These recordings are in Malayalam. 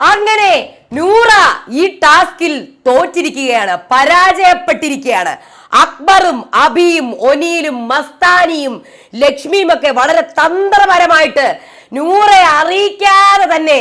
അങ്ങനെ നൂറ ഈ ടാസ്കിൽ തോറ്റിരിക്കുകയാണ് പരാജയപ്പെട്ടിരിക്കുകയാണ്. അക്ബറും അബിയും ഒനിയിലും മസ്താനിയും ലക്ഷ്മിയും ഒക്കെ വളരെ തന്ത്രപരമായിട്ട് നൂറെ അറിയിക്കാതെ തന്നെ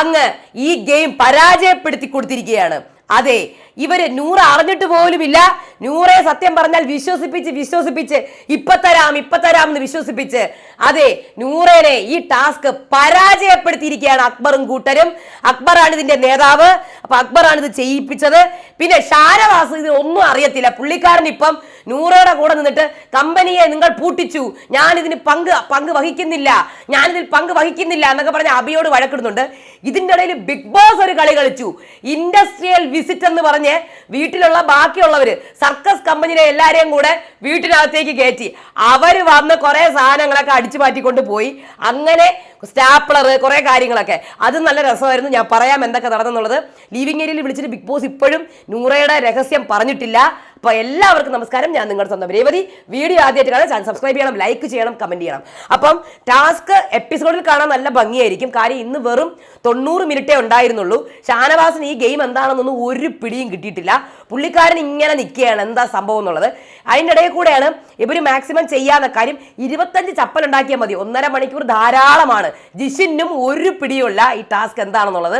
അങ്ങ് ഈ ഗെയിം പരാജയപ്പെടുത്തി കൊടുത്തിരിക്കുകയാണ്. അതെ ഇവർ നൂറ് അറിഞ്ഞിട്ട് പോലുമില്ല നൂറെ സത്യം പറഞ്ഞാൽ വിശ്വസിപ്പിച്ച് വിശ്വസിപ്പിച്ച് ഇപ്പൊ തരാം ഇപ്പൊ തരാം എന്ന് വിശ്വസിപ്പിച്ച്. അതെ നൂറേനെ ഈ ടാസ്ക് പരാജയപ്പെടുത്തിയിരിക്കുകയാണ് അക്ബറും കൂട്ടരും. അക്ബറാണ് ഇതിന്റെ നേതാവ്. അപ്പൊ അക്ബറാണ് ഇത് ചെയ്യിപ്പിച്ചത്. പിന്നെ ഷാരവാസ് ഇത് ഒന്നും അറിയത്തില്ല. പുള്ളിക്കാരൻ ഇപ്പം നൂറയുടെ കൂടെ നിന്നിട്ട് കമ്പനിയെ നിങ്ങൾ പൂട്ടിച്ചു. ഞാൻ ഇതിന് പങ്ക് പങ്ക് വഹിക്കുന്നില്ല. ഞാനിതിൽ പങ്ക് വഹിക്കുന്നില്ല എന്നൊക്കെ പറഞ്ഞ് അബിയോട് വഴക്കിടുന്നുണ്ട്. ഇതിന്റെ ഇടയിൽ ബിഗ് ബോസ് ഒരു കളി കളിച്ചു. ഇൻഡസ്ട്രിയൽ വിസിറ്റ് എന്ന് പറഞ്ഞ് വീട്ടിലുള്ള ബാക്കിയുള്ളവർ സർക്കസ് കമ്പനിയിലെ എല്ലാവരെയും കൂടെ വീട്ടിനകത്തേക്ക് കയറ്റി അവർ വന്ന് കുറേ സാധനങ്ങളൊക്കെ അടിച്ചു മാറ്റിക്കൊണ്ട് പോയി. അങ്ങനെ സ്റ്റാപ്ലർ കുറേ കാര്യങ്ങളൊക്കെ. അത് നല്ല രസമായിരുന്നു. ഞാൻ പറയാം എന്തൊക്കെ നടന്നെന്നുള്ളത്. ലീവിംഗ് ഏരിയയിൽ വിളിച്ചിട്ട് ബിഗ് ബോസ് ഇപ്പോഴും നൂറയുടെ രഹസ്യം പറഞ്ഞിട്ടില്ല. അപ്പൊ എല്ലാവർക്കും നമസ്കാരം. ഞാൻ നിങ്ങളുടെ സ്വന്തം രേവതി. വീഡിയോ ആദ്യമായിട്ട് കാണാൻ ചാനൽ സബ്സ്ക്രൈബ് ചെയ്യണം ലൈക്ക് ചെയ്യണം കമന്റ് ചെയ്യണം. അപ്പം ടാസ്ക് എപ്പിസോഡിൽ കാണാൻ നല്ല ഭംഗിയായിരിക്കും. കാര്യം ഇന്ന് വെറും തൊണ്ണൂറ് മിനിറ്റേ ഉണ്ടായിരുന്നുള്ളൂ. ഷാനവാസിന് ഈ ഗെയിം എന്താണെന്നൊന്നും ഒരു പിടിയും കിട്ടിയിട്ടില്ല. പുള്ളിക്കാരൻ ഇങ്ങനെ നിൽക്കുകയാണ്. എന്താ സംഭവം എന്നുള്ളത്? അതിന്റെ ഇടയിൽ കൂടെയാണ് ഇവർ മാക്സിമം ചെയ്യാന്ന കാര്യം ഇരുപത്തഞ്ച് ചപ്പൽ ഉണ്ടാക്കിയാൽ മതി. ഒന്നര മണിക്കൂർ ധാരാളമാണ്. ജിഷിനും ഒരു പിടിയുമില്ല ഈ ടാസ്ക് എന്താണെന്നുള്ളത്.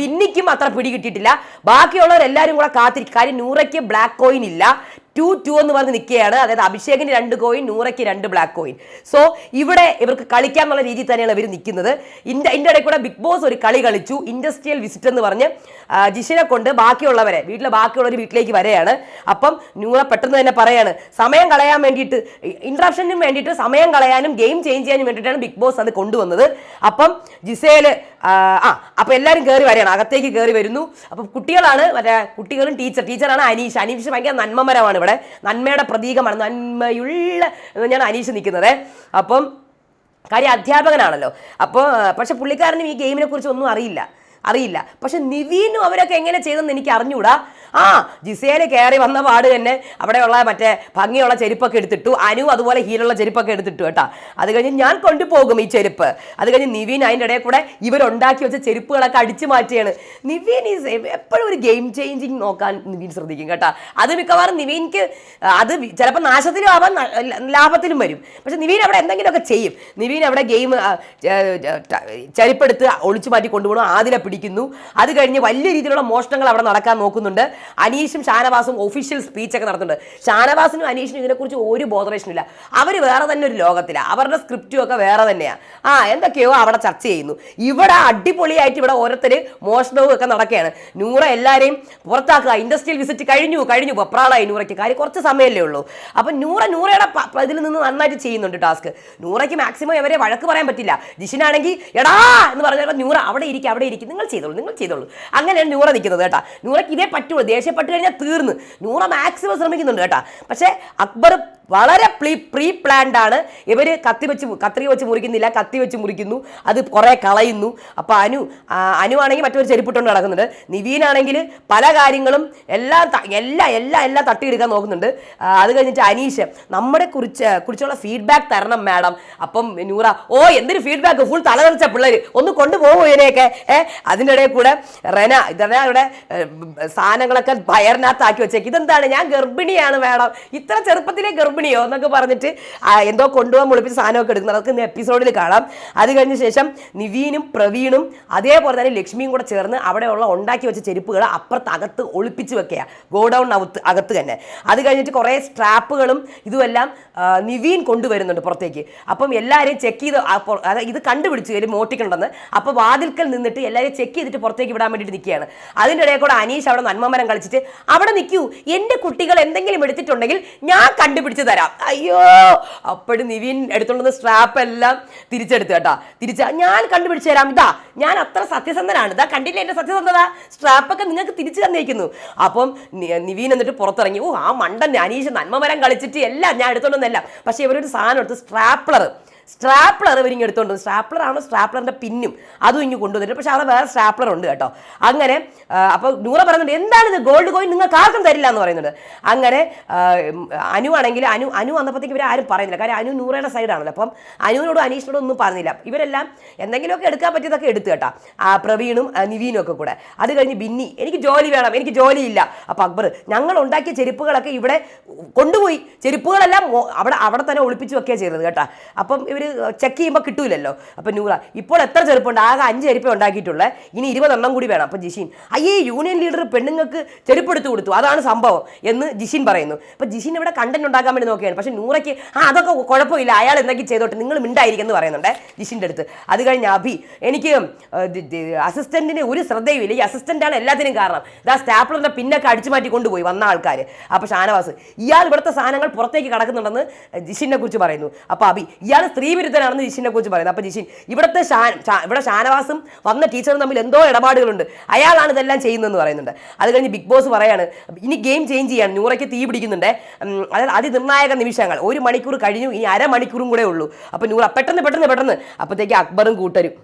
ബിന്നിക്കും അത്ര പിടി കിട്ടിയിട്ടില്ല. ബാക്കിയുള്ളവരെല്ലാവരും കൂടെ കാത്തിരിക്കും. കാര്യം നൂറയ്ക്ക് ബ്ലാക്ക് കോയിൻ ഇല്ല. ടു ടു എന്ന് പറഞ്ഞ് നിൽക്കുകയാണ്. അതായത് അഭിഷേകിന് രണ്ട് കോയിൻ നൂറയ്ക്ക് രണ്ട് ബ്ലാക്ക് കോയിൻ സോ ഇവിടെ ഇവർക്ക് കളിക്കാൻ എന്നുള്ള രീതിയിൽ തന്നെയാണ് ഇവർ നിൽക്കുന്നത്. ഇന്റെ ഇതിന്റെ ഇടയിൽ കൂടെ ബിഗ് ബോസ് ഒരു കളി കളിച്ചു. ഇൻഡസ്ട്രിയൽ വിസിറ്റ് എന്ന് പറഞ്ഞ് ജിഷിനെ കൊണ്ട് ബാക്കിയുള്ളവരെ വീട്ടിലെ ബാക്കിയുള്ളവർ വീട്ടിലേക്ക് വരെയാണ്. അപ്പം നൂറ പെട്ടെന്ന് തന്നെ പറയാണ് സമയം കളയാൻ വേണ്ടിയിട്ട് ഇൻട്രപ്ഷനും വേണ്ടിയിട്ട് സമയം കളയാനും ഗെയിം ചേഞ്ച് ചെയ്യാനും വേണ്ടിയിട്ടാണ് ബിഗ് ബോസ് അത് കൊണ്ടുവന്നത്. അപ്പം ജിസേൽ ആ അപ്പോൾ എല്ലാവരും കയറി വരികയാണ്. അകത്തേക്ക് കയറി വരുന്നു. അപ്പോൾ കുട്ടികളാണ് മറ്റേ കുട്ടികളും ടീച്ചർ ടീച്ചറാണ് അനീഷ്. അനീഷ് ഭയങ്കര നന്മമരമാണ് ഇവിടെ. നന്മയുടെ പ്രതീകമാണ്. നന്മയുള്ള ഞാൻ അനീഷ് നിൽക്കുന്നത്. അപ്പം കാര്യം അധ്യാപകനാണല്ലോ. അപ്പോൾ പക്ഷെ പുള്ളിക്കാരനും ഈ ഗെയിമിനെ കുറിച്ച് ഒന്നും അറിയില്ല. അറിയില്ല. പക്ഷെ നിവീനും അവരൊക്കെ എങ്ങനെ ചെയ്തെന്ന് എനിക്ക് അറിഞ്ഞൂടാ. ആ ജിസേൽ കയറി വന്ന പാട് തന്നെ അവിടെയുള്ള മറ്റേ ഭംഗിയുള്ള ചെരുപ്പൊക്കെ എടുത്തിട്ടു. അനു അതുപോലെ ഹീലുള്ള ചെരുപ്പൊക്കെ എടുത്തിട്ടു കേട്ടാ. അത് കഴിഞ്ഞ് ഞാൻ കൊണ്ടുപോകും ഈ ചെരുപ്പ്. അത് കഴിഞ്ഞ് നിവീൻ അതിന്റെ ഇടയിൽ കൂടെ ഇവരുണ്ടാക്കി വെച്ച ചെരുപ്പുകളൊക്കെ അടിച്ചു മാറ്റിയാണ് നിവീൻ ഈസ് എപ്പോഴും ഒരു ഗെയിം ചേഞ്ചിങ് നോക്കാൻ നിവീൻ ശ്രദ്ധിക്കും കേട്ടാ. അത് മിക്കവാറും നിവീൻക്ക് അത് ചിലപ്പോൾ നാശത്തിലും ആവാം ലാഭത്തിലും വരും. പക്ഷെ നിവീൻ അവിടെ എന്തെങ്കിലുമൊക്കെ ചെയ്യും. നിവീൻ അവിടെ ഗെയിം ചരിപ്പെടുത്ത് ഒളിച്ചു മാറ്റി കൊണ്ടുപോകണം ആദില പിടിക്കുന്നു. അത് കഴിഞ്ഞ് വലിയ രീതിയിലുള്ള മോഷണങ്ങൾ അവിടെ നടക്കാൻ നോക്കുന്നുണ്ട്. അനീഷും ഷാനവാസും ഒഫീഷ്യൽ സ്പീച്ചൊക്കെ നടത്തുന്നുണ്ട്. ഷാനവാസിനും അനീഷിനും ഇതിനെക്കുറിച്ച് ഒരു ബോധറേഷനും ഇല്ല. അവർ വേറെ തന്നെ ഒരു ലോകത്തിലാണ് അവരുടെ സ്ക്രിപ്റ്റും ഒക്കെ വേറെ തന്നെയാണ് ആ എന്തൊക്കെയോ അവിടെ ചർച്ച ചെയ്യുന്നു. ഇവിടെ അടിപൊളിയായിട്ട് ഇവിടെ ഓരോരുത്തർ മോഷണവും ഒക്കെ നടക്കുകയാണ്. നൂറ എല്ലാവരെയും പുറത്താക്കുക. ഇൻഡസ്ട്രിയൽ വിസിറ്റ് കഴിഞ്ഞു കഴിഞ്ഞു. വെപ്രാളായി നൂറയ്ക്ക്. കാര്യം കുറച്ച് സമയമല്ലേ ഉള്ളൂ. അപ്പം നൂറ നൂറയുടെ ഇതിൽ നിന്ന് നന്നായിട്ട് ചെയ്യുന്നുണ്ട് ടാസ്ക്. നൂറയ്ക്ക് മാക്സിമം ഇവരെ വഴക്ക് പറയാൻ പറ്റില്ല. ജിഷിനാണെങ്കിൽ എടാ എന്ന് പറഞ്ഞാൽ നൂറ അവിടെ ഇരിക്കും അവിടെ ഇരിക്കും. നിങ്ങൾ ചെയ്തോളൂ നിങ്ങൾ ചെയ്തോളൂ. അങ്ങനെയാണ് നൂറ നിൽക്കുന്നത് കേട്ടാ. നൂറയ്ക്ക് ഇതേ പറ്റുള്ളൂ. ദേഷ്യപ്പെട്ട് കഴിഞ്ഞാൽ തീർന്ന്. നൂറ മാക്സിമം ശ്രമിക്കുന്നുണ്ട് കേട്ടോ. പക്ഷേ അക്ബർ വളരെ പ്രീ പ്രീ പ്ലാൻഡ് ആണ്. ഇവർ കത്തി വെച്ച് കത്രിക വെച്ച് മുറിക്കുന്നില്ല. കത്തി വെച്ച് മുറിക്കുന്നു. അത് കുറേ കളയുന്നു. അപ്പോൾ അനു അനു ആണെങ്കിൽ മറ്റൊരു ചെരുപ്പിട്ടുകൊണ്ട് നടക്കുന്നുണ്ട്. നിവീനാണെങ്കിൽ പല കാര്യങ്ങളും എല്ലാം എല്ലാ എല്ലാം എല്ലാം തട്ടിയെടുക്കാൻ നോക്കുന്നുണ്ട്. അത് കഴിഞ്ഞിട്ട് അനീഷ് നമ്മുടെ കുറിച്ച് കുറിച്ചുള്ള ഫീഡ്ബാക്ക് തരണം മാഡം അപ്പം നൂറ ഓ എന്തൊരു ഫീഡ്ബാക്ക് ഫുൾ തലതെറിച്ച പിള്ളേർ ഒന്ന് കൊണ്ടുപോകും ഇതിനെയൊക്കെ ഏഹ് അതിന്റെ ഇടയിൽ കൂടെ റെന ഇവിടെ ഏ, സാധനങ്ങളൊക്കെ ഭയറിനകത്താക്കി വെച്ചേക്ക്. ഇതെന്താണ്? ഞാൻ ഗർഭിണിയാണ് വേണം ഇത്ര ചെറുപ്പത്തിലെ ഗർഭിണിയോ എന്നൊക്കെ പറഞ്ഞിട്ട് എന്തോ കൊണ്ടുപോകാൻ മുളിപ്പിച്ച് സാധനമൊക്കെ എടുക്കുന്നത് അതൊക്കെ ഇന്ന് എപ്പിസോഡിൽ കാണാം. അത് കഴിഞ്ഞ ശേഷം നിവീനും പ്രവീണും അതേപോലെ തന്നെ ലക്ഷ്മിയും കൂടെ ചേർന്ന് അവിടെയുള്ള ഉണ്ടാക്കി വെച്ച ചെരുപ്പുകൾ അപ്പുറത്ത് അകത്ത് ഒളിപ്പിച്ച് വെക്കുക ഗോഡൗൺ അകത്ത് അകത്ത് തന്നെ. അത് കഴിഞ്ഞിട്ട് കുറേ സ്ട്രാപ്പുകളും ഇതുമെല്ലാം നിവീൻ കൊണ്ടുവരുന്നുണ്ട് പുറത്തേക്ക്. അപ്പം എല്ലാവരെയും ചെക്ക് ചെയ്ത് ഇത് കണ്ടുപിടിച്ചു ഇതിൽ മോട്ടിക്കുണ്ടെന്ന് അപ്പോൾ വാതിൽക്കൽ നിന്നിട്ട് എല്ലാവരെയും ചെക്ക് ചെയ്തിട്ട് പുറത്തേക്ക് വിടാൻ വേണ്ടിയിട്ട് നിൽക്കുകയാണ്. അതിന്റെ ഇടയിൽ കൂടെ അനീഷ് അവിടെ നന്മമരം കളിച്ചിട്ട് അവിടെ നിൽക്കൂ എന്റെ കുട്ടികൾ എന്തെങ്കിലും എടുത്തിട്ടുണ്ടെങ്കിൽ ഞാൻ കണ്ടുപിടിച്ച് തരാം. അയ്യോ അപ്പോഴും നിവിൻ എടുത്തോണ്ടുന്ന സ്ട്രാപ്പ് എല്ലാം തിരിച്ചെടുത്ത് കേട്ടാ. തിരിച്ച ഞാൻ കണ്ടുപിടിച്ച് തരാം. ഇതാ ഞാൻ അത്ര സത്യസന്ധനാണ്. ഇതാ കണ്ടില്ല എന്റെ സത്യസന്ധത? സ്ട്രാപ്പൊക്കെ നിങ്ങൾക്ക് തിരിച്ചു തന്നേക്കുന്നു. അപ്പം നിവീൻ എന്നിട്ട് പുറത്തിറങ്ങി. ഓ ആ മണ്ടൻ അനീഷ് നന്മമരം കളിച്ചിട്ട് എല്ലാം ഞാൻ എടുത്തോണ്ടെന്നല്ല പക്ഷേ ഇവരൊരു സാധനം എടുത്ത് സ്ട്രാപ്ലർ സ്ട്രാപ്ലർ ഇവരിങ്ങ് എടുത്തോണ്ട് സ്ട്രാപ്ലർ ആണ് സ്ട്രാപ്ലറിന്റെ പിന്നും. അതും ഇങ്ങ് കൊണ്ടുവന്നിട്ട് പക്ഷെ അവിടെ വേറെ സ്ട്രാപ്ലർ ഉണ്ട് കേട്ടോ. അങ്ങനെ അപ്പോൾ നൂറ പറയുന്നുണ്ട് എന്താണ് ഇത് ഗോൾഡ് കോയിൻ? നിങ്ങൾക്ക് ആർക്കും തരില്ല എന്ന് പറയുന്നുണ്ട്. അങ്ങനെ അനു ആണെങ്കിൽ അനു അനു വന്നപ്പോഴത്തേക്ക് ഇവർ ആരും പറയുന്നില്ല. കാര്യം അനു നൂറയുടെ സൈഡാണല്ലോ അപ്പം അനുവിനോടും അനീഷിനോടും ഒന്നും പറഞ്ഞില്ല. ഇവരെല്ലാം എന്തെങ്കിലുമൊക്കെ എടുക്കാൻ പറ്റിയതൊക്കെ എടുത്തു കേട്ടാ. പ്രവീണും നിവീനും ഒക്കെ കൂടെ. അത് കഴിഞ്ഞ് ബിന്നി എനിക്ക് ജോലി വേണം എനിക്ക് ജോലിയില്ല. അപ്പം അക്ബർ ഞങ്ങൾ ഉണ്ടാക്കിയ ചെരുപ്പുകളൊക്കെ ഇവിടെ കൊണ്ടുപോയി. ചെരുപ്പുകളെല്ലാം അവിടെ അവിടെ തന്നെ ഒളിപ്പിച്ചു വെക്കുകയാണ് ചെയ്തത് കേട്ടാ. അപ്പം ഇവർ ചെക്ക് ചെയ്യുമ്പോൾ കിട്ടൂലല്ലോ. അപ്പം നൂറ. ഇപ്പോൾ എത്ര ചെരുപ്പുണ്ട്? ആകെ അഞ്ച് ചെരുപ്പേ ഉണ്ടാക്കിയിട്ടുള്ളത് ഇനി ഇരുപതെണ്ണം കൂടി വേണം. അപ്പം ജിഷിൻ. അയ്യേ യൂണിയൻ ലീഡർ പെണ്ണുങ്ങൾക്ക് ചെരുപ്പെടുത്ത് കൊടുത്തു. അതാണ് സംഭവം എന്ന് ജിഷിൻ പറയുന്നു. അപ്പം ജിഷിൻ ഇവിടെ കണ്ടന്റ് ഉണ്ടാക്കാൻ വേണ്ടി നോക്കുകയാണ് പക്ഷേ നൂറയ്ക്ക് ആ അതൊക്കെ കുഴപ്പമില്ല. അയാൾ എന്തൊക്കെ ചെയ്തോട്ടെ? നിങ്ങൾ മിണ്ടായിരിക്കും എന്ന് പറയുന്നുണ്ട് ജിഷിന്റെ അടുത്ത്. അത് കഴിഞ്ഞ് അഭി. എനിക്ക് അസിസ്റ്റന്റിന് ഒരു ശ്രദ്ധയുമില്ല. ഈ അസിസ്റ്റന്റാണ് എല്ലാത്തിനും കാരണം. ഇതാ സ്റ്റാപ്ലറിന്റെ പിന്നൊക്കെ അടിച്ചു മാറ്റി കൊണ്ടുപോയി വന്ന ആൾക്കാർ അപ്പോൾ ഷാനവാസ് ഇയാൾ ഇവിടുത്തെ സാധനങ്ങൾ പുറത്തേക്ക് കടക്കുന്നുണ്ടെന്ന് ജിഷിനെ കുറിച്ച് പറയുന്നു. അപ്പോൾ അഭി ഇയാൾ സ്ത്രീ വിരുദ്ധനാണെന്ന് ജിഷിനെ കുറിച്ച് പറയുന്നത്. അപ്പോൾ ജിഷിൻ ഇവിടുത്തെ ഷാൻ ഇവിടെ ഷാനവാസും വന്ന ടീച്ചറും തമ്മിൽ എന്തോ ഇടപാടുകളുണ്ട്. അയാളാണ് ഇതെല്ലാം ചെയ്യുന്നതെന്ന് പറയുന്നുണ്ട്. അത് കഴിഞ്ഞ് ബിഗ് ബോസ് പറയാണ് ഇനി ഗെയിം ചേഞ്ച് ചെയ്യാണ് നൂറയ്ക്ക് തീ പിടിക്കുന്നുണ്ട്. അതായത് അതിനിർണായക നിമിഷങ്ങൾ. ഒരു മണിക്കൂർ കഴിഞ്ഞു ഇനി അരമണിക്കൂറും കൂടെ ഉള്ളൂ. അപ്പോൾ നൂറ പെട്ടെന്ന് പെട്ടെന്ന് പെട്ടെന്ന്. അപ്പോഴത്തേക്ക് അക്ബറും കൂട്ടരും.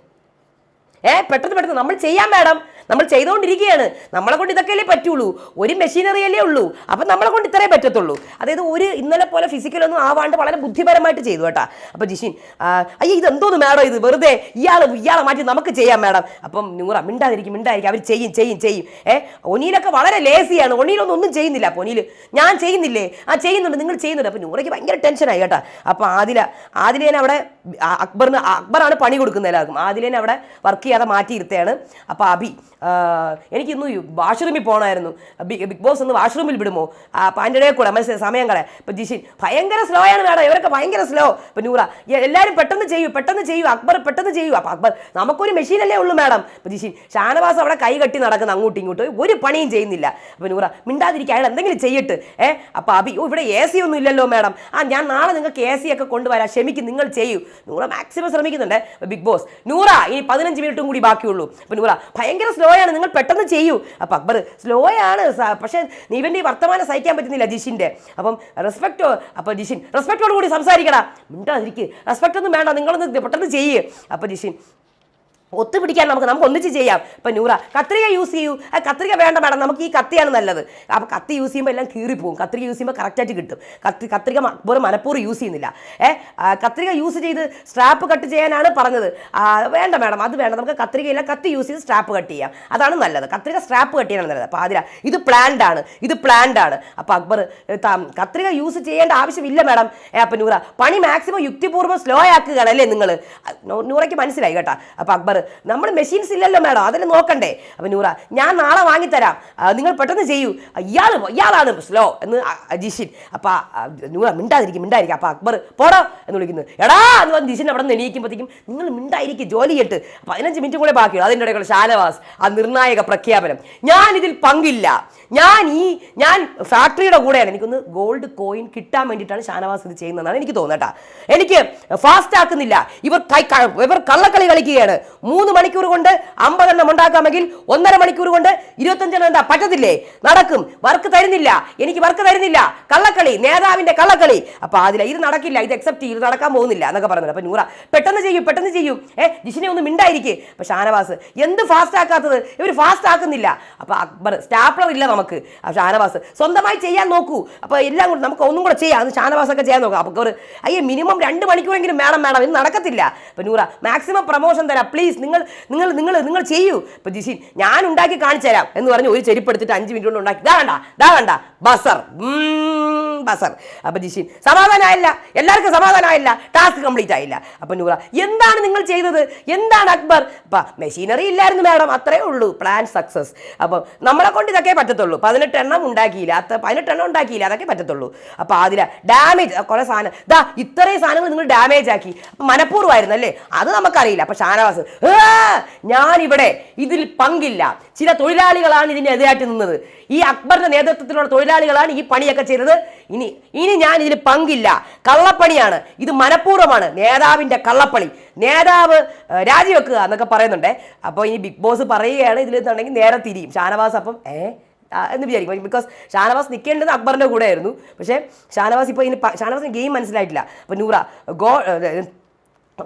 ഏ പെട്ടെന്ന് പെട്ടെന്ന് നമ്മൾ ചെയ്യാൻ മാഡം. നമ്മൾ ചെയ്തുകൊണ്ടിരിക്കുകയാണ്. നമ്മളെ കൊണ്ട് ഇതൊക്കെയല്ലേ പറ്റുള്ളൂ. ഒരു മെഷീനറി അല്ലേ ഉള്ളൂ. അപ്പം നമ്മളെ കൊണ്ട് ഇത്രേ പറ്റത്തുള്ളൂ. അതായത് ഒരു ഇന്നലെ പോലെ ഫിസിക്കലൊന്നും ആവാണ്ട് വളരെ ബുദ്ധിപരമായിട്ട് ചെയ്തു കേട്ടാ. അപ്പം ജിഷിൻ അയ്യോ ഇതെന്തോന്ന് മാഡം ഇത്? വെറുതെ ഇയാൾ ഇയാളെ മാറ്റി നമുക്ക് ചെയ്യാം മാഡം അപ്പം നൂറ മിണ്ടാതിരിക്കും മിണ്ടായിരിക്കും അവർ ചെയ്യും ചെയ്യും ചെയ്യും. ഏ ഒനിയിലൊക്കെ വളരെ ലേസിയാണ് ഒണിയിലൊന്നും ഒന്നും ചെയ്യുന്നില്ല. അപ്പോൾ ഒനിയിൽ ഞാൻ ചെയ്യുന്നില്ലേ? ആ ചെയ്യുന്നുണ്ട് നിങ്ങൾ ചെയ്യുന്നുണ്ട്. അപ്പം നൂറയ്ക്ക് ഭയങ്കര ടെൻഷനായി കേട്ടാ. അപ്പം ആദില ആദിലേനെ അവിടെ അക്ബറിന് അക്ബറാണ് പണി കൊടുക്കുന്നത് എല്ലാവർക്കും. ആദിലേനെ അവിടെ വർക്ക് ചെയ്യാതെ മാറ്റിയിരുത്തുകയാണ്. അപ്പോൾ അബി എനിക്കിന്ന് വാഷ്റൂമിൽ പോകണമായിരുന്നു ബിഗ് ബോസ് ഒന്ന് വാഷ്റൂമിൽ വിടുമോ? ആ ഇടയിൽ കൂടെ മനസ്സിലായി സമയം കളയാം. ഇപ്പം ജിഷിൻ ഭയങ്കര സ്ലോ ആണ് മേഡം. ഇവരൊക്കെ ഭയങ്കര സ്ലോ ഇപ്പം നൂറ എല്ലാവരും പെട്ടെന്ന് ചെയ്യൂ പെട്ടെന്ന് ചെയ്യൂ അക്ബർ പെട്ടെന്ന് ചെയ്യൂ. അപ്പം അക്ബർ നമുക്കൊരു മെഷീനല്ലേ ഉള്ളൂ മാഡം. ഇപ്പം ജിഷിൻ ഷാനവാസ് അവിടെ കൈ കെട്ടി നടക്കുന്ന അങ്ങോട്ടും ഇങ്ങോട്ടും. ഒരു പണിയും ചെയ്യുന്നില്ല. അപ്പം നൂറ മിണ്ടാതിരിക്കുക അയാൾ എന്തെങ്കിലും ചെയ്യട്ട്. ഏ അപ്പം അബി ഇവിടെ എ സി ഒന്നും ഇല്ലല്ലോ മാഡം. ആ ഞാൻ നാളെ നിങ്ങൾക്ക് എ സി ഒക്കെ കൊണ്ടുവരാം. ക്ഷമിക്കും നിങ്ങൾ ചെയ്യൂ. നൂറ മാക്സിമം ശ്രമിക്കുന്നുണ്ട്. ബിഗ് ബോസ് നൂറ ഇനി പതിനഞ്ച് മിനിറ്റും കൂടി ബാക്കിയുള്ളൂ. അപ്പം നൂറ ഭയങ്കര സ്ലോ ആണ് നിങ്ങൾ പെട്ടെന്ന് ചെയ്യൂ. അപ്പം അക്ബർ സ്ലോ ആണ് പക്ഷേ ഇവന്റെ ഈ വർത്തമാനം സഹിക്കാൻ പറ്റുന്നില്ല ജിഷിന്റെ അപ്പം റെസ്പെക്റ്റോ അപ്പോൾ ജിഷിൻ റെസ്പെക്റ്റോട് കൂടി സംസാരിക്കടാ. മിണ്ടാതിരിക്കുക റെസ്പെക്റ്റ് ഒന്നും വേണ്ട നിങ്ങളൊന്ന് പെട്ടെന്ന് ചെയ്യേ. അപ്പം ജിഷിൻ ഒത്തുപിടിക്കാൻ നമുക്ക് നമുക്ക് ഒന്നിച്ച് ചെയ്യാം. ഇപ്പം നൂറ കത്രിക യൂസ് ചെയ്യൂ. ആ കത്രിക വേണ്ട മാഡം നമുക്ക് ഈ കത്തിയാണ് നല്ലത്. അപ്പോൾ കത്തി യൂസ് ചെയ്യുമ്പോൾ എല്ലാം കീറിപ്പോവും കത്രിക യൂസ് ചെയ്യുമ്പോൾ കറക്റ്റായിട്ട് കിട്ടും. കത്തി കത്രിക വെറും മനഃപൂർവം യൂസ് ചെയ്യുന്നില്ല. ഏ കത്രിക യൂസ് ചെയ്ത് സ്ട്രാപ്പ് കട്ട് ചെയ്യാനാണ് പറഞ്ഞത്. വേണ്ട മാഡം അത് വേണ്ട. നമുക്ക് കത്രികയില്ല കത്തി യൂസ് ചെയ്ത് സ്ട്രാപ്പ് കട്ട് ചെയ്യാം. അതാണ് നല്ലത്. കത്രിക സ്ട്രാപ്പ് കട്ട് ചെയ്യാനാണ് നല്ലത്. അപ്പോൾ അതില ഇത് പ്ലാൻഡ് ആണ്. ഇത് പ്ലാൻഡ് ആണ്. അപ്പോൾ അക്ബർ കത്രിക യൂസ് ചെയ്യേണ്ട ആവശ്യമില്ല മാഡം. ഏ അപ്പം നൂറ പണി മാക്സിമം യുക്തിപൂർവം സ്ലോ ആക്കുകയാണ് അല്ലേ നിങ്ങൾ നൂറയ്ക്ക് മനസ്സിലായി കേട്ടോ. അപ്പോൾ അക്ബർ നമ്മൾ മെഷീൻസ് ഇല്ലല്ലോ മാഡം. അതിന് നോക്കണ്ടേ. അപ്പം നൂറ ഞാൻ നാളെ വാങ്ങിത്തരാം. നിങ്ങൾ പെട്ടെന്ന് ചെയ്യൂ. ഇയാൾ ഇയാളാണ് സ്ലോ എന്ന് ജിഷിൻ. അപ്പം നൂറ മിണ്ടാതിരിക്കും മിണ്ടായിരിക്കും അപ്പം അക്ബർ പോടോ എന്ന് വിളിക്കുന്നത് എടാ എന്ന് പറഞ്ഞ് ജിഷിൻ അവിടെ നിന്ന് എണീക്കുമ്പോഴത്തേക്കും നിങ്ങൾ മിണ്ടായിരിക്കും ജോലി ചെയ്തിട്ട് പതിനഞ്ച് മിനിറ്റ് കൂടെ ബാക്കിയുള്ളൂ. അതിന്റെ ഇടയ്ക്കുള്ള ഷാനവാസ് ആ നിർണായക പ്രഖ്യാപനം. ഞാൻ ഇതിൽ പങ്കില്ല. ഞാൻ ഈ ഞാൻ ഫാക്ടറിയുടെ കൂടെയാണ്. എനിക്കൊന്ന് ഗോൾഡ് കോയിൻ കിട്ടാൻ വേണ്ടിയിട്ടാണ് ഷാനവാസ് ഇത് ചെയ്യുന്നതെന്നാണ് എനിക്ക് തോന്നുന്നത് കേട്ടോ. എനിക്ക് ഫാസ്റ്റ് ആക്കുന്നില്ല ഇവർ ഇവർ കള്ളക്കളി കളിക്കുകയാണ്. മൂന്ന് മണിക്കൂർ കൊണ്ട് അമ്പതെണ്ണം ഉണ്ടാക്കാമെങ്കിൽ ഒന്നര മണിക്കൂർ കൊണ്ട് ഇരുപത്തഞ്ചെണ്ണം എന്താ പറ്റത്തില്ലേ? നടക്കും. വർക്ക് തരുന്നില്ല. എനിക്ക് വർക്ക് തരുന്നില്ല. കള്ളക്കളി നേതാവിന്റെ കള്ളക്കളി. അപ്പൊ അതിൽ ഇത് നടക്കില്ല. ഇത് അക്സെപ്റ്റ് ചെയ്യും നടക്കാൻ പോകുന്നില്ല എന്നൊക്കെ പറഞ്ഞത് അപ്പൊ നൂറ പെട്ടെന്ന് ചെയ്യും പെട്ടെന്ന് ചെയ്യും. ഏ ജിഷിനെ ഒന്ന് മിണ്ടായിരിക്കും. അപ്പൊ ഷാനവാസ് എന്ത് ഫാസ്റ്റ് ആക്കാത്തത്? ഇവർ ഫാസ്റ്റ് ആക്കുന്നില്ല. അപ്പൊ അക്ബർ സ്റ്റാപ്ലർ ഇല്ല നമുക്ക്. ഷാനവാസ് സ്വന്തമായി ചെയ്യാൻ നോക്കൂ. അപ്പൊ എല്ലാം കൂടെ നമുക്ക് ഒന്നും കൂടെ ചെയ്യാം. അത് ഷാനവാസ് ഒക്കെ ചെയ്യാൻ നോക്കാം. അപ്പൊ അയ്യേ മിനിമം രണ്ട് മണിക്കൂറെങ്കിലും വേണം വേണം. ഇത് നടക്കത്തില്ല. അപ്പൊ നൂറ മാക്സിമം പ്രമോഷൻ തരാം. പ്ലീസ് നിങ്ങൾ നിങ്ങൾ നിങ്ങൾ നിങ്ങൾ ചെയ്യൂ. ഇപ്പൊ ജിസിൻ ഞാൻ ഉണ്ടാക്കി കാണിച്ചു തരാം എന്ന് പറഞ്ഞ് ഒരു ചെരുപ്പ് എടുത്തിട്ട് അഞ്ച് മിനിറ്റ് കൊണ്ട് ഉണ്ടാക്കി. ഇതാ വേണ്ട ഇതാ വേണ്ട ബസർ. ബസർ അപ്പൊ ജിഷിൻ സമാധാനമായില്ല എല്ലാവർക്കും സമാധാനമായില്ല ടാസ്ക് കംപ്ലീറ്റ് ആയില്ല. അപ്പൊ നൂറ എന്താണ് നിങ്ങൾ ചെയ്തത്? എന്താണ് അക്ബർ? അപ്പൊ മെഷീനറി ഇല്ലായിരുന്നു മാഡം. അത്രേ ഉള്ളൂ. പ്ലാൻ സക്സസ് അപ്പം നമ്മളെ കൊണ്ട് ഇതൊക്കെ പറ്റത്തുള്ളൂ. പതിനെട്ട് എണ്ണം ഉണ്ടാക്കിയില്ല. അത്ര പതിനെട്ട് എണ്ണം ഉണ്ടാക്കിയില്ല. അതൊക്കെ പറ്റത്തുള്ളൂ. അപ്പൊ അതില ഡാമേജ് കുറെ സാധനം ദാ ഇത്രയും സാധനങ്ങൾ നിങ്ങൾ ഡാമേജ് ആക്കി. അപ്പൊ മനഃപൂർവമായിരുന്നു അല്ലേ? അത് നമുക്കറിയില്ല. അപ്പൊ ഷാനവാസ് "ഏ, ഞാനിവിടെ ഇതിൽ പങ്കില്ല. ചില തൊഴിലാളികളാണ് ഇതിനെതിരായിട്ട് നിന്നത്. ഈ അക്ബറിന്റെ നേതൃത്വത്തിലുള്ള തൊഴിലാളികളാണ് ഈ പണിയൊക്കെ ചെയ്തത്. ഇനി ഇനി ഞാൻ ഇതിൽ പങ്കില്ല. കള്ളപ്പണിയാണ്. ഇത് മനഃപൂർവമാണ്. നേതാവിന്റെ കള്ളപ്പണി. നേതാവ് രാജിവെക്കുക എന്നൊക്കെ പറയുന്നുണ്ട്. അപ്പോൾ ഇനി ബിഗ് ബോസ് പറയുകയാണ് ഇതിൽ നിന്നുണ്ടെങ്കിൽ നേരെ തിരിയും. ഷാനവാസ് അപ്പം ഏ എന്ന് വിചാരിക്കും. ബിക്കോസ് ഷാനവാസ് നിൽക്കേണ്ടത് അക്ബറിന്റെ കൂടെ ആയിരുന്നു പക്ഷേ ഷാനവാസ് ഇപ്പോൾ പ- ഷാനവാസിന് ഗെയിം മനസ്സിലായിട്ടില്ല. അപ്പോൾ നൂറ ഗോ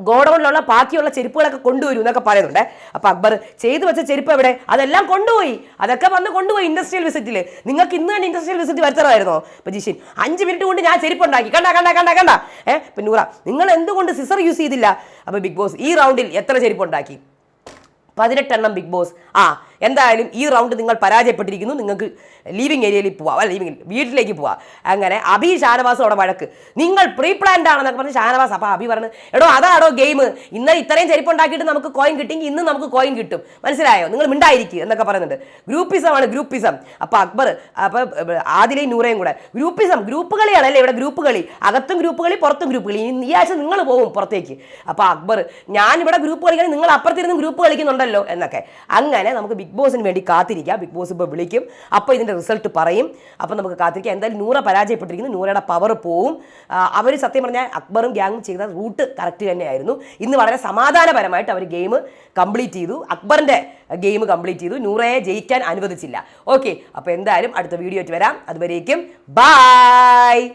ഗോഡൌണിലുള്ള ബാക്കിയുള്ള ചെരുപ്പുകളൊക്കെ കൊണ്ടുവരും എന്നൊക്കെ പറയുന്നുണ്ട്. അപ്പൊ അക്ബർ ചെയ്തു വെച്ച ചെരുപ്പ് എവിടെ? അതെല്ലാം കൊണ്ടുപോയി. അതൊക്കെ വന്ന് കൊണ്ടുപോയി ഇൻഡസ്ട്രിയൽ വിസിറ്റിൽ നിങ്ങൾക്ക് ഇന്ന് തന്നെ ഇൻഡസ്ട്രിയൽ വിസിറ്റ് വരുത്തണമായിരുന്നോ അപ്പൊ ജിഷിൻ അഞ്ച് മിനിറ്റ് കൊണ്ട് ഞാൻ ചെരുപ്പ് ഉണ്ടാക്കി കണ്ട കണ്ട കണ്ട കണ്ട. ഏഹ് പിന്നെ നൂറ നിങ്ങൾ എന്തുകൊണ്ട് സിസർ യൂസ് ചെയ്തില്ല? അപ്പൊ ബിഗ് ബോസ് ഈ റൗണ്ടിൽ എത്ര ചെരുപ്പ് ഉണ്ടാക്കി പതിനെട്ടെണ്ണം ബിഗ് ബോസ്. ആ എന്തായാലും ഈ റൗണ്ട് നിങ്ങൾ പരാജയപ്പെട്ടിരിക്കുന്നു. നിങ്ങൾക്ക് ലീവിംഗ് ഏരിയയിൽ പോവാം. അല്ല ലീവിംഗ് വീട്ടിലേക്ക് പോവാം. അങ്ങനെ അഭി ഷാനവാസോടെ വഴക്ക്. നിങ്ങൾ പ്രീ പ്ലാൻഡ് ആണെന്നൊക്കെ പറഞ്ഞ് ഷാനവാസ് അപ്പോൾ അഭി പറഞ്ഞു എടോ അതാണോ ഗെയിം ഇന്നലെ ഇത്രയും ചെരിപ്പുണ്ടാക്കിയിട്ട് നമുക്ക് കോയിൻ കിട്ടിയെങ്കിൽ ഇന്ന് നമുക്ക് കോയിൻ കിട്ടും. മനസ്സിലായോ? നിങ്ങൾ മിണ്ടായിരിക്കും എന്നൊക്കെ പറയുന്നുണ്ട്. ഗ്രൂപ്പിസമാണ് ഗ്രൂപ്പിസം അപ്പോൾ അക്ബർ അപ്പോൾ ആദിലയും നൂറയും കൂടെ. ഗ്രൂപ്പിസം ഗ്രൂപ്പ് കളിയാണ് അല്ലേ ഇവിടെ ഗ്രൂപ്പ് കളി. അകത്തും ഗ്രൂപ്പ് കളി പുറത്തും ഗ്രൂപ്പ് കളി. ഈ ആഴ്ച നിങ്ങൾ പോകും പുറത്തേക്ക്. അപ്പോൾ അക്ബർ ഞാനിവിടെ ഗ്രൂപ്പ് കളിക്കാൻ നിങ്ങൾ അപ്പുറത്തിരുന്ന് ഗ്രൂപ്പ് കളിക്കുന്നുണ്ടല്ലോ എന്നൊക്കെ. അങ്ങനെ നമുക്ക് ബിഗ് ബോസിന് വേണ്ടി കാത്തിരിക്കുക. ബിഗ് ബോസ് ഇപ്പോൾ വിളിക്കും. അപ്പോൾ ഇതിന്റെ റിസൾട്ട് പറയും. അപ്പോൾ നമുക്ക് കാത്തിരിക്കാം. എന്തായാലും നൂറ പരാജയപ്പെട്ടിരിക്കുന്നു. നൂറയുടെ പവർ പോവും. അവർ സത്യം പറഞ്ഞാൽ അക്ബറും ഗ്യാങ്ങും ചെയ്ത റൂട്ട് കറക്റ്റ് തന്നെയായിരുന്നു. ഇന്ന് വളരെ സമാധാനപരമായിട്ട് അവർ ഗെയിം കംപ്ലീറ്റ് ചെയ്തു. അക്ബറിന്റെ ഗെയിം കംപ്ലീറ്റ് ചെയ്തു. നൂറയെ ജയിക്കാൻ അനുവദിച്ചില്ല. ഓക്കെ അപ്പോൾ എന്തായാലും അടുത്ത വീഡിയോ വരാം. അതുവരേക്കും. ബായ്